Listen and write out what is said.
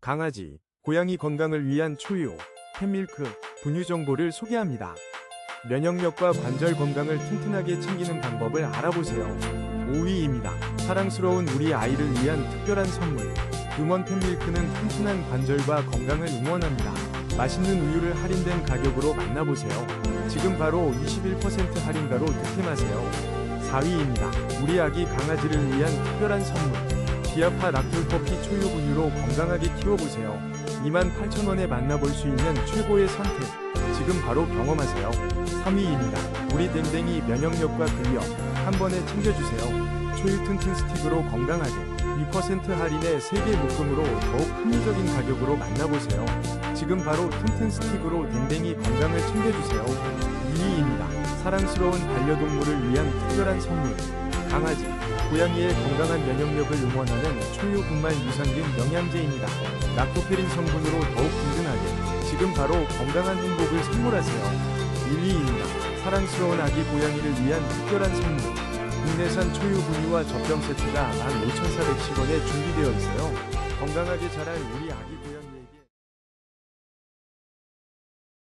강아지, 고양이 건강을 위한 초유, 펫밀크, 분유 정보를 소개합니다. 면역력과 관절 건강을 튼튼하게 챙기는 방법을 알아보세요. 5위입니다. 사랑스러운 우리 아이를 위한 특별한 선물. 금원 펫밀크는 튼튼한 관절과 건강을 응원합니다. 맛있는 우유를 할인된 가격으로 만나보세요. 지금 바로 21% 할인가로 득템하세요. 4위입니다. 우리 아기 강아지를 위한 특별한 선물. 디아파 락톨퍼피 초유 분유로 건강하게 키워보세요. 28,000원에 만나볼 수 있는 최고의 선택. 지금 바로 경험하세요. 3위입니다. 우리 댕댕이 면역력과 근력 한 번에 챙겨주세요. 초유 튼튼 스틱으로 건강하게 2% 할인에 3개 묶음으로 더욱 합리적인 가격으로 만나보세요. 지금 바로 튼튼 스틱으로 댕댕이 건강을 챙겨주세요. 2위입니다. 사랑스러운 반려동물을 위한 특별한 선물. 강아지, 고양이의 건강한 면역력을 응원하는 초유 분말 유산균 영양제입니다. 락토페린 성분으로 더욱 든든하게 지금 바로 건강한 행복을 선물하세요. 1위입니다. 사랑스러운 아기 고양이를 위한 특별한 선물. 국내산 초유 분유와 젖병 세트가 15,410원에 준비되어 있어요. 건강하게 자랄 우리 아기 고양이